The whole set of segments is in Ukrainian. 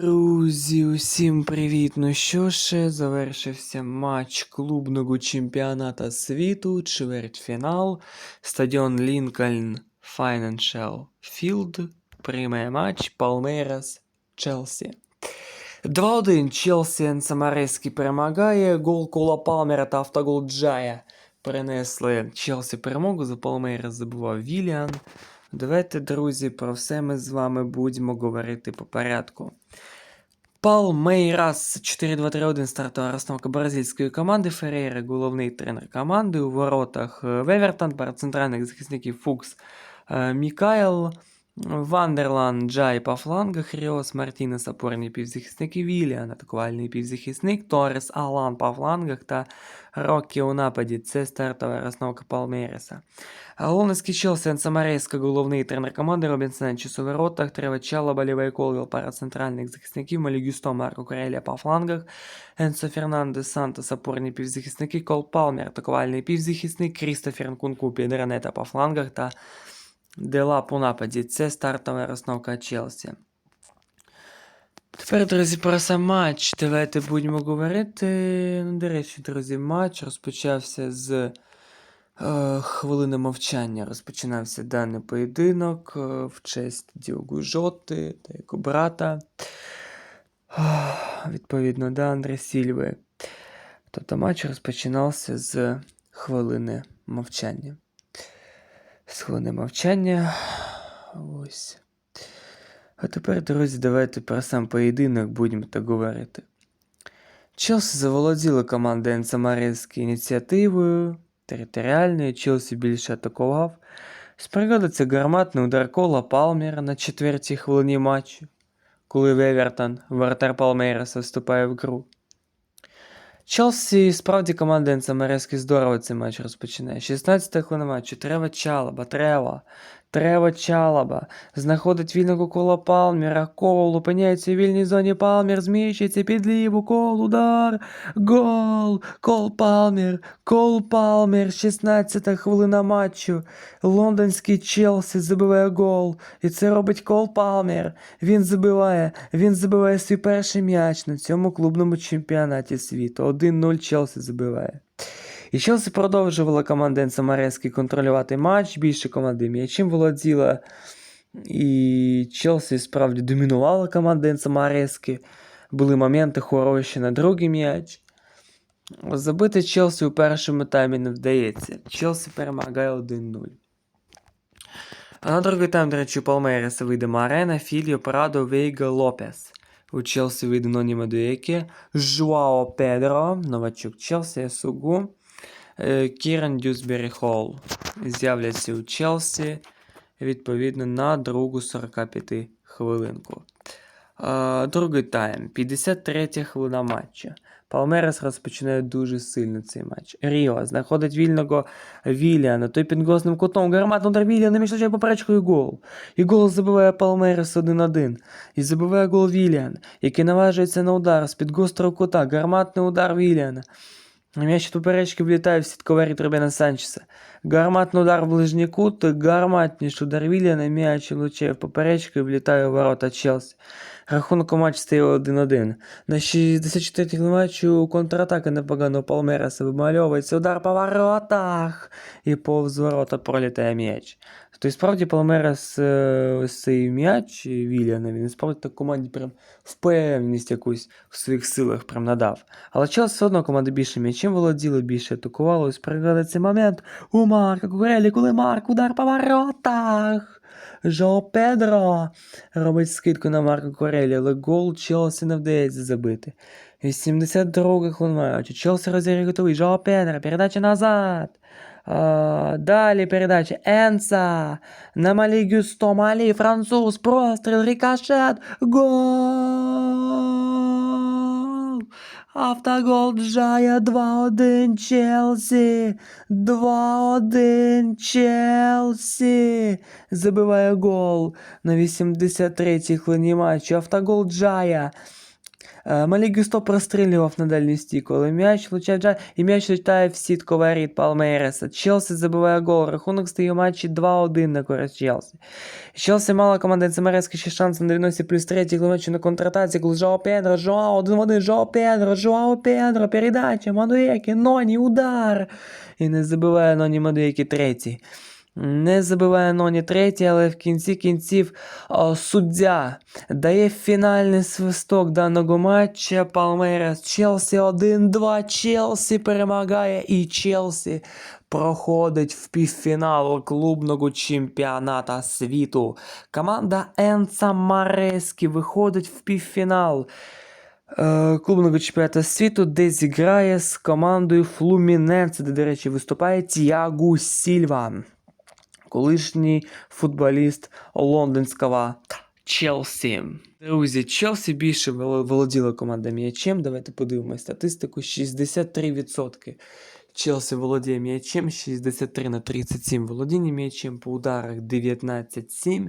Друзі, усім привіт! Ну що ж, завершився матч клубного чемпіоната світу, чвертьфінал, стадіон Лінкольн Financial Field, приймає матч Палмейрас Челсі. 2-1 Челсі Самарейський перемагає, гол Кола Палмера та автогол Джая принесли Челсі перемогу, за Палмейрас забував Віліан. Давайте, друзі, про все ми з вами будемо говорити по порядку. Палмейрас 4-2-3-1 стартова розстановка бразильської команди. Ферейра головний тренер команди. У воротах е, Вевертон, пара центральних захисників Фукс е, Мікаел. Вандерлан Джай по флангах, Ріос Мартінес опорні півзахисники, Віліан атакувальний півзахисник, Торрес Алан по флангах та Рокі у нападі. Це стартова розстановка Палмейреса. Лондонський Челсі Ансамарейська, головний тренер команди, Робін Санчес у воротах, Тревачала, Болівей Колвіл, пара центральних захисників, Малігюсто, Марко Корелія по флангах, Енсо Фернандес, Сантос, опорні півзахисники, Кол Палмер, атакувальний півзахисник, Крістофер Нкунку, Підренета по флангах та Делап у нападі. Це стартова розновка Челсі. Тепер, друзі, про сам матч. Давайте будемо говорити. Ну, до речі, друзі, матч розпочався з е, хвилини мовчання. Розпочинався даний поєдинок е, в честь Діогу Жоти та його брата. Відповідно, до Андре Сільви. Тобто матч розпочинався з хвилини мовчання. З мовчання. Ось. А тепер, друзі, давайте про сам поєдинок будемо так говорити. Челсі заволоділа команда Енсамарецькі ініціативою, територіальною, Челсі більше атакував. Спригодиться гарматний удар кола Палмера на четвертій хвилині матчу, коли Вевертон, вратар Палмейреса, вступає в гру. Челсі справді команда Енсамарецькі здорово цей матч розпочинає. 16 хвилина матчу. Трева Чалаба, Трева. Трева Чалаба. Знаходить вільного кола Палмера. Кол опиняється у вільній зоні Палмер. Зміщується під ліву. Кол, удар. Гол. Кол Палмер. Кол Палмер. 16 хвилина матчу. Лондонський Челсі забиває гол. І це робить Кол Палмер. Він забиває. Він забиває свій перший м'яч на цьому клубному чемпіонаті світу. 1-0 Челсі забиває. І Челсі продовжувала команда Енсамарецький контролювати матч, більше команди м'ячем володіла. І Челсі справді домінувала команда Енсамарецькі. Були моменти хороші на другий м'яч. Забити Челсі у першому таймі не вдається. Челсі перемагає 1-0. А на другий тайм, до речі, у Палмейреса вийде Марена, Фільо, Прадо, Вейга, Лопес. У Челсі вийде Ноні Медуєкі, Жуао Педро, новачок Челсі, Сугу, е, Кіран Дюсбері Холл. З'являться у Челсі відповідно на другу 45 хвилинку. Е, Другий тайм, 53 хвилина матчу. Палмерес розпочинає дуже сильно цей матч. Ріо знаходить вільного Віліана, той під госним кутом. Гарматно удар Віліана між точною поперечкою гол. І гол забиває Палмерес 1-1. І забиває гол Віліан, який наважується на удар з під гострого кута. Гарматний удар Віліана. М'яч від поперечки влітає в сітковері Трубена Санчеса. Гарматний удар в ближній кут, гарматніший удар Вільяна, м'яч лучає в поперечку і влітає у ворота Челсі. Рахунок у матчі стає 1-1. На 64-й матчу контратака непогано Палмераса вимальовується. Удар по воротах. І повз ворота пролітає м'яч. Тобто, справді Палмерас е, цей м'яч Віліана, він справді так команді прям впевненість якусь в своїх силах прям надав. Але Челсі все одно команда більше м'ячем володіла, більше атакувала. Ось пригадує цей момент у Марка Курелі, коли Марк удар по воротах. Жо Педро робить скидку на Марко Корелі, але гол Челсі не вдається забити. 82 хвилина матчу. Челсі розіграє готовий. Жо Педро, передача назад. А, далі передача Енса. На Малі Гюсто, Малі, француз, простріл, рикошет. Гол! Автогол Джая 2-1 Челсі. 2-1 Челсі. Забиває гол на 83-й хвилині матчу. Автогол Джая. Е, Малік Гюсто прострілював на дальній стійку, але м'яч влучає і м'яч літає в сітку воріт Палмейреса. Челсі забиває гол. Рахунок стає у матчі 2-1 на користь Челсі. Челсі мала команда ЦМРС ще шанс на 90 плюс 3 матчу на контратаці, коли Жоао Педро, Жоао, один в один, Жоао Педро, Жоао Педро, передача, Мадуеки, Ноні, удар. І не забиває Ноні Мадуеки третій. Не забиває Ноні третій, але в кінці кінців о, суддя дає фінальний свисток даного матча. Палмейрес Челсі 1-2. Челсі перемагає і Челсі проходить в півфінал клубного чемпіоната світу. Команда Енца Марески виходить в півфінал е, клубного чемпіонату світу, де зіграє з командою Флуміненце, де, до речі, виступає Тіагу Сільва, колишній футболіст лондонського Челсі. Друзі, Челсі більше володіла команда м'ячем. Давайте подивимося статистику. 63%. Челсі володіє м'ячем, 63 на 37 володіння м'ячем, по ударах 19-7.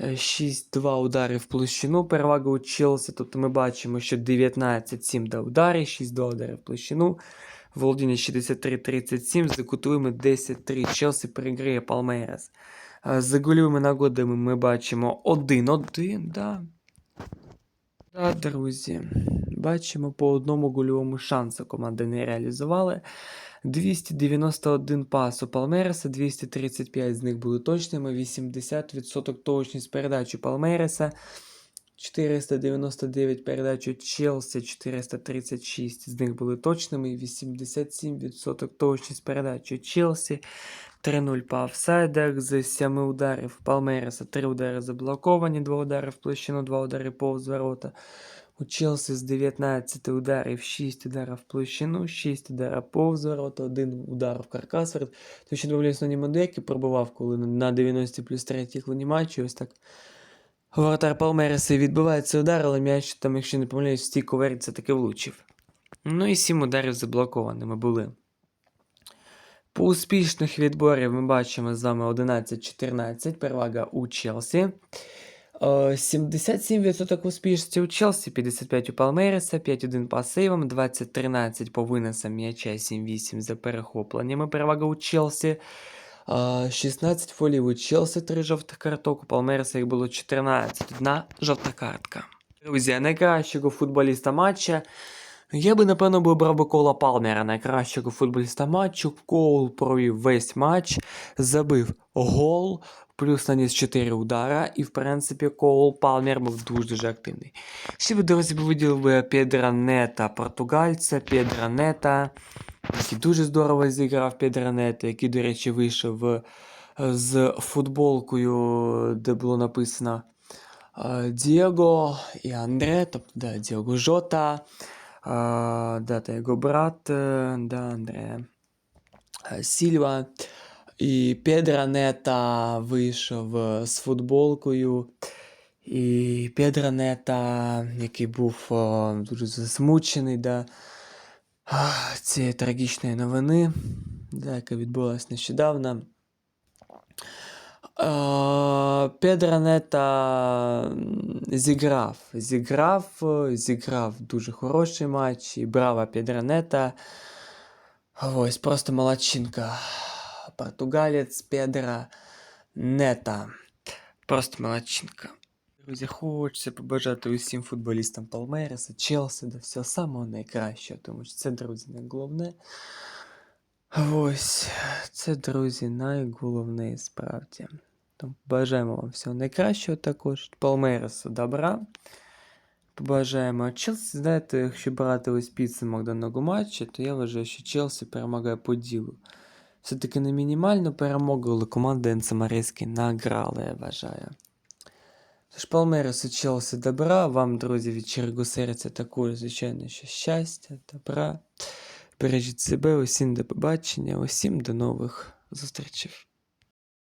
Е, 6-2 удари в площину, перевага у Челсі. Тобто ми бачимо, що 19-7 до удари, 6-2 удари в площину. Володіння 63-37, за кутовими 10-3. Челсі переграє Палмейрес. Е, За гольовими нагодами ми бачимо 1-1, да. Да, друзі. Бачимо по одному гольовому шансу команди не реалізували. 291 пас у Палмереса, 235 з них були точними, 80% точність передач у Палмереса, 499 передач у Челсі, 436 з них були точними, 87% точність передач у Челсі, 3-0 по офсайдах з 7 ударів Палмереса, 3 удари заблоковані, 2 удари в площину, 2 удари повз ворота. У Челсі з 19 ударів 6 ударів в площину, 6 ударів повз ворота, 1 удар в каркас. Тому що дивлюсь на Німодеки пробував, коли на 90 плюс 3 хвилині матчу. Ось так. Воротар Палмереса відбивається удар, але м'яч там, якщо не помиляюсь, в стійку це таки влучив. Ну і 7 ударів заблокованими були. По успішних відборів ми бачимо з вами 11-14, перевага у Челсі. Е, 77% успішності у Челсі, 55 у Палмейреса, 5-1 по сейвам, 20-13 по виносам м'яча, 7-8 за перехопленнями. Перевага у Челсі. Е, 16 фолів у Челсі, 3 жовтих карток, у Палмереса їх було 14, одна жовта картка. Друзі, найкращого футболіста матча я би, напевно, би обрав би Кола Палмера, найкращого футболіста матчу. Коул провів весь матч, забив гол, плюс наніс 4 удара, і, в принципі, Коул Палмер був дуже-дуже активний. Ще друзі, виділив би Педра Нета, португальця, Педра Нета, який дуже здорово зіграв Педра Нета, який, до речі, вийшов з футболкою, де було написано е, Дієго і Андре, тобто да, Дієго Жота. Да, та його брат, е, да, Андре Сільва. І Педро Нета вийшов е, з футболкою. І Педро Нета, який був о, дуже засмучений да, цієї трагічної новини, да, яка відбулася нещодавно. Е, Педро Нета м, зіграв, зіграв, е, зіграв дуже хороший матч. І браво Педро Нета. Ось просто молодчинка. Португалець Педро Нета. Просто молодчинка. Друзі, хочеться побажати усім футболістам Палмереса, Челсі, да всього самого найкращого, тому що це, друзі, найголовне. Ось, це, друзі, найголовніше справді. Тому бажаємо вам всього найкращого також. Палмересу добра. Побажаємо Челсі. Знаєте, якщо брати ось підсумок даного матчу, то я вважаю, що Челсі перемагає по ділу. Все-таки не мінімальну перемогу, але команда Енцемареськи награла, я вважаю. Тож Палмересу Челсі добра. Вам, друзі, від щирого серця також, звичайно, що щастя, добра. Бережіть себе, усім до побачення, усім до нових зустрічей.